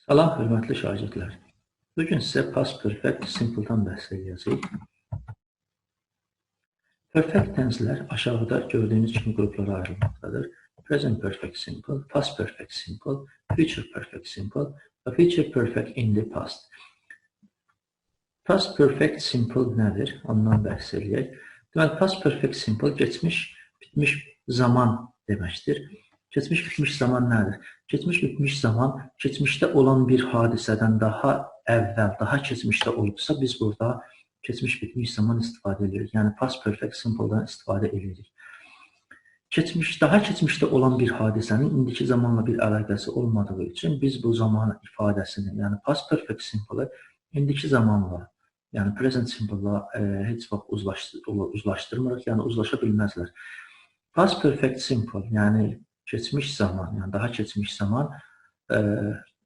Salam, hörmətli şagirdlər. Bu gün sizə past perfect simple-dan bəhs edəcəyik. Perfect tenslər aşağıda gördüyünüz kimi qruplara ayrılmaqdadır. Present perfect simple, past perfect simple, future perfect simple və future perfect in the past. Past perfect simple nədir? Ondan bəhs edək. Deməli, past perfect simple keçmiş, bitmiş zaman deməkdir. Keçmiş bitmiş zaman nədir? Keçmiş bitmiş zaman keçmişdə olan bir hadisədən daha əvvəl, daha keçmişdə olubsa biz burada keçmiş bitmiş zaman istifadə edirik. Yəni past perfect simple-dan istifadə edirik. Keçmiş, daha keçmişdə olan bir hadisənin indiki zamanla bir əlaqəsi olmadığı üçün biz bu zaman ifadəsini, yəni past perfect simple-ı indiki zamanla, yəni present simple-la e, heç vaxt uzlaşdır, uzlaşdırmırıq, yəni uzlaşa bilməzlər. Past perfect simple, yəni keçmiş zaman, yəni daha keçmiş zaman ə,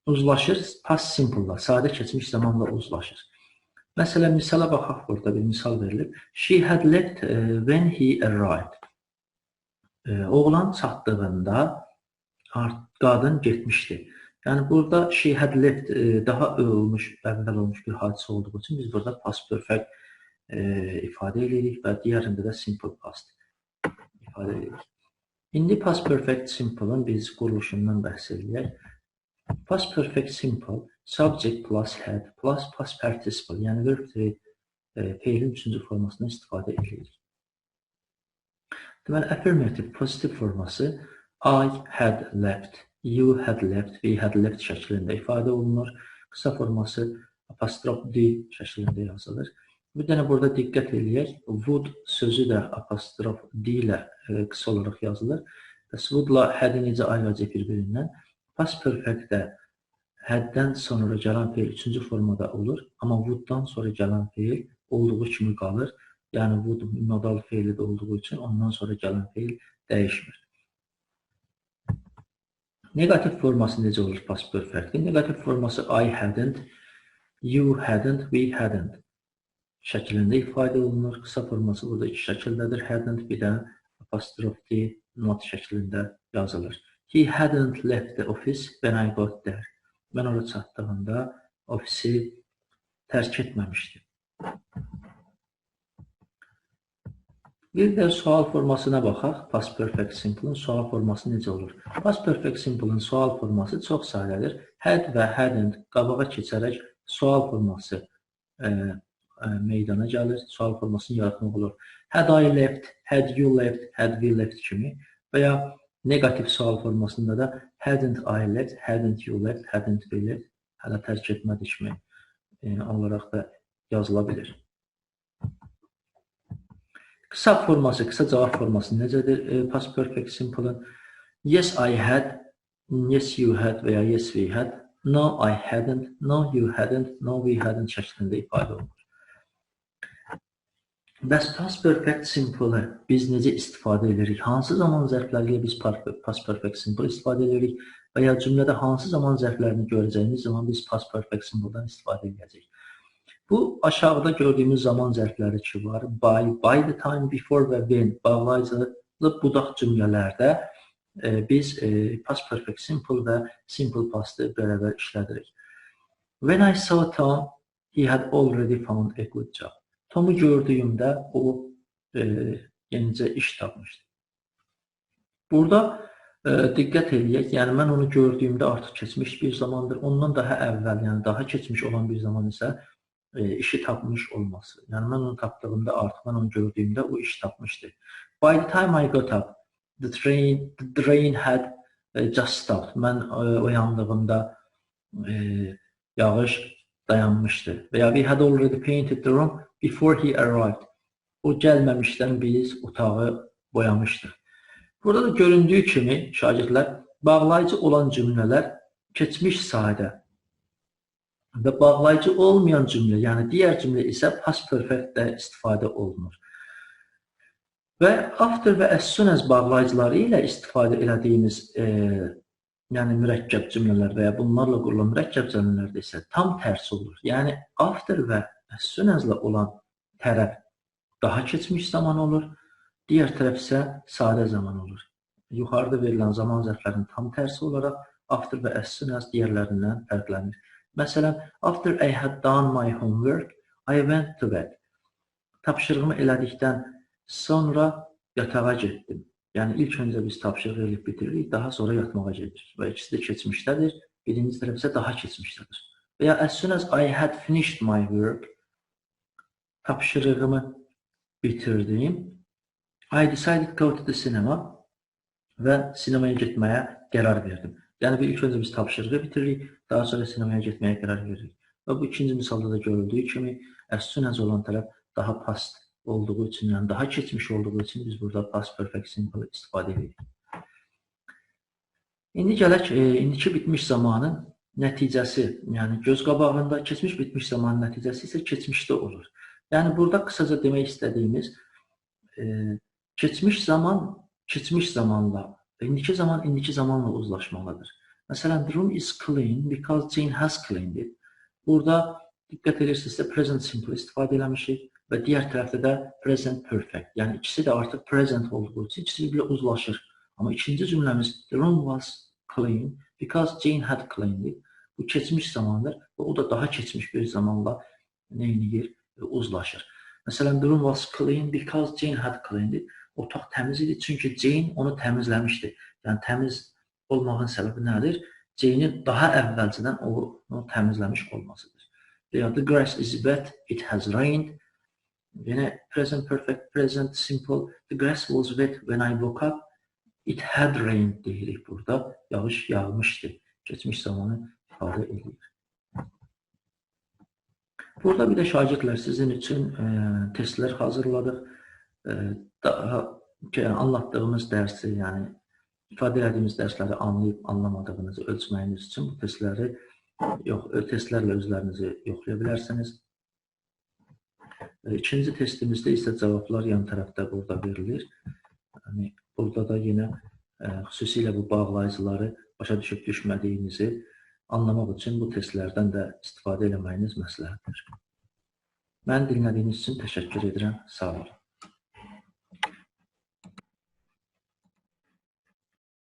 uzlaşır past simple-la, sadə keçmiş zamanla uzlaşır. Məsələn, misala baxaq burada bir misal verilib. She had left uh, when he arrived. E, oğlan çatdığında qadın getmişdi. Yəni burada she had left e, daha olmuş, əvvəl olmuş bir hadisə olduğu üçün biz burada past perfect e, ifadə edirik və digərində də simple past ifadə edirik. İndi past perfect simple-ın biz quruluşundan bəhs edək. Past perfect simple subject plus had plus past participle, yəni verb e, feilin üçüncü formasından istifadə edirik. Deməli, affirmative pozitiv forması I had left, you had left, we had left şəklində ifadə olunur. Qısa forması apostrof D şəklində yazılır. Bir dənə burada diqqət eləyək. Would sözü də apostrof D ilə e, qısa olaraq yazılır. Bəs would-la had necə ayrılacaq bir-birindən? Past perfect-də həddən sonra gələn feil üçüncü formada olur, amma would-dan sonra gələn feil olduğu kimi qalır. Yəni would modal feili də olduğu üçün ondan sonra gələn feil dəyişmir. Negativ forması necə olur past perfect-in? Negativ forması I hadn't, you hadn't, we hadn't şəklində ifadə olunur. Qısa forması burada iki şəkildədir. Hadn't bir də apostrophe D not şəklində yazılır. He hadn't left the office when I got there. Mən ora çatdığımda ofisi tərk etməmişdim. Bir də sual formasına baxaq. Past perfect simple-ın sual forması necə olur? Past perfect simple-ın sual forması çox sadədir. Had və hadn't qabağa keçərək sual forması e, meydana gəlir, sual formasını yaratmaq olur. Had I left, had you left, had we left kimi və ya negativ sual formasında da hadn't I left, hadn't you left, hadn't we left hələ tərk etmədik kimi e, olaraq da yazıla bilir. Qısa forması, qısa cavab forması necədir? E, past perfect simple-ın yes I had, yes you had və ya yes we had, no I hadn't, no you hadn't, no we hadn't şəklində ifadə olunur. Bəs past perfect simple-ı biz necə istifadə edirik? Hansı zaman zərfləri ilə biz past perfect simple istifadə edirik və ya cümlədə hansı zaman zərflərini görəcəyimiz zaman biz past perfect simple-dan istifadə edəcəyik? Bu aşağıda gördüyümüz zaman zərfləri ki var. By, by the time, before və when bağlayıcılı budaq cümlələrdə e, biz e, past perfect simple və simple pastı bərabər işlədirik. When I saw Tom, he had already found a good job. Tomu gördüyümdə o e, yenicə iş tapmışdı. Burada e, diqqət eləyək. Yəni mən onu gördüyümdə artıq keçmiş bir zamandır. Ondan daha əvvəl, yəni daha keçmiş olan bir zaman isə e, işi tapmış olması. Yəni mən onu tapdığımda artıq mən onu gördüyümdə o iş tapmışdı. By the time I got up, the train the train had uh, just stopped. Mən e, oyandığımda e, yağış dayanmışdı. Və ya we had already painted the room before he arrived. O gəlməmişdən biz otağı boyamışdıq. Burada da göründüyü kimi şagirdlər bağlayıcı olan cümlələr keçmiş sadə və bağlayıcı olmayan cümlə, yəni digər cümlə isə past perfect-də istifadə olunur. Və after və as soon as bağlayıcıları ilə istifadə elədiyimiz e, yəni mürəkkəb cümlələr və ya bunlarla qurulan mürəkkəb cümlələrdə isə tam tərsi olur. Yəni after və as-la olan tərəf daha keçmiş zaman olur, digər tərəf isə sadə zaman olur. Yuxarıda verilən zaman zərflərinin tam tərsi olaraq after və as soon as digərlərindən fərqlənir. Məsələn, after I had done my homework, I went to bed. Tapşırığımı elədikdən sonra yatağa getdim. Yəni ilk öncə biz tapşırıq eləyib bitiririk, daha sonra yatmağa gedirik. Və ikisi də keçmişdədir. Birinci tərəf isə daha keçmişdədir. Və ya as soon as I had finished my work, tapşırığımı bitirdim. I decided to go to the cinema və sinemaya getməyə qərar verdim. Yəni bir ilk öncə biz tapşırığı bitiririk, daha sonra sinemaya getməyə qərar veririk. Və bu ikinci misalda da görüldüyü kimi as soon as olan tərəf daha past olduğu üçün, yəni daha keçmiş olduğu üçün biz burada past perfect simple istifadə edirik. İndi gələk e, indiki bitmiş zamanın nəticəsi, yəni göz qabağında keçmiş bitmiş zamanın nəticəsi isə keçmişdə olur. Yəni burada qısaca demək istədiyimiz e, keçmiş zaman keçmiş zamanla, indiki zaman indiki zamanla uzlaşmalıdır. Məsələn, the room is clean because Jane has cleaned it. Burada diqqət edirsinizsə present simple istifadə eləmişik və digər tərəfdə də present perfect. Yəni ikisi də artıq present olduğu üçün ikisi bir-birlə uzlaşır. Amma ikinci cümləmiz the room was clean because Jane had cleaned it. Bu keçmiş zamandır və o da daha keçmiş bir zamanla edir? Uzlaşır. Məsələn, the room was clean because Jane had cleaned it. Otaq təmiz idi çünki Jane onu təmizləmişdi. Yəni təmiz olmağın səbəbi nədir? Jane-in daha əvvəlcədən onu təmizləmiş olmasıdır. The grass is wet, it has rained. Yenə present perfect, present simple. The grass was wet when I woke up. It had rained deyirik burada. Yağış yağmışdı. Keçmiş zamanı ifadə edir. Burada bir də şagirdlər sizin üçün e, testlər hazırladıq. E, daha yəni, anlatdığımız dərsi, yəni ifadə etdiyimiz dərsləri anlayıb anlamadığınızı ölçməyiniz üçün bu testləri yox, testlərlə özlərinizi yoxlaya bilərsiniz. İkinci testimizdə isə cavablar yan tərəfdə burada verilir. Yəni burada da yenə ə, xüsusilə bu bağlayıcıları başa düşüb düşmədiyinizi anlamaq üçün bu testlərdən də istifadə etməyiniz məsləhətdir. Mən dinlədiyiniz üçün təşəkkür edirəm. Sağ olun.